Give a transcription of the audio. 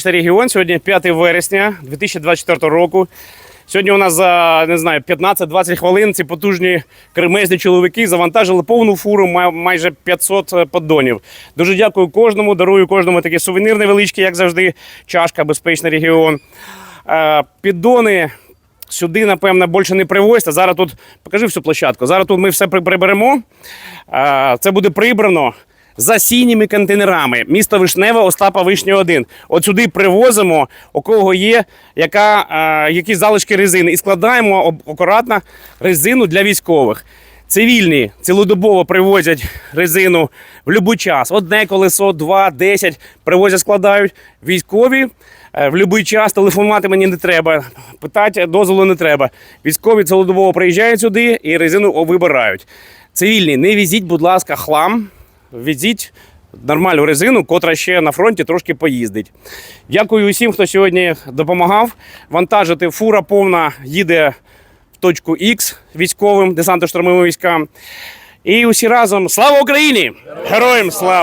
Регіон сьогодні 5 вересня 2024 року. Сьогодні у нас за не знаю 15-20 хвилин ці потужні кремезні чоловіки завантажили повну фуру май- майже 500 поддонів. Дуже дякую кожному. Дарую кожному такий сувенір невеличкий, як завжди. Чашка безпечний регіон. Е, Піддони сюди, напевно, більше не привозьте. Зараз тут покажи всю площадку. Зараз тут ми все приберемо. Е, Це буде прибрано за сініми контейнерами. Місто Вишневе, Остапа Вишня 1. От сюди привозимо, у кого є яка, е, якісь залишки резини, і складаємо акуратно резину для військових. Цивільні цілодобово привозять резину в будь-який час. Одне колесо, два, десять привозять, складають. Військові е, в будь-який час телефонувати мені не треба, питати дозволу не треба. Військові цілодобово приїжджають сюди і резину вибирають. Цивільні, не візіть, будь ласка, хлам. Візіть нормальну резину, котра ще на фронті трошки поїздить. Дякую усім, хто сьогодні допомагав. Вантажити фура повна їде в точку Х військовим десантно-штурмовим військам. І усі разом слава Україні! Героям слава!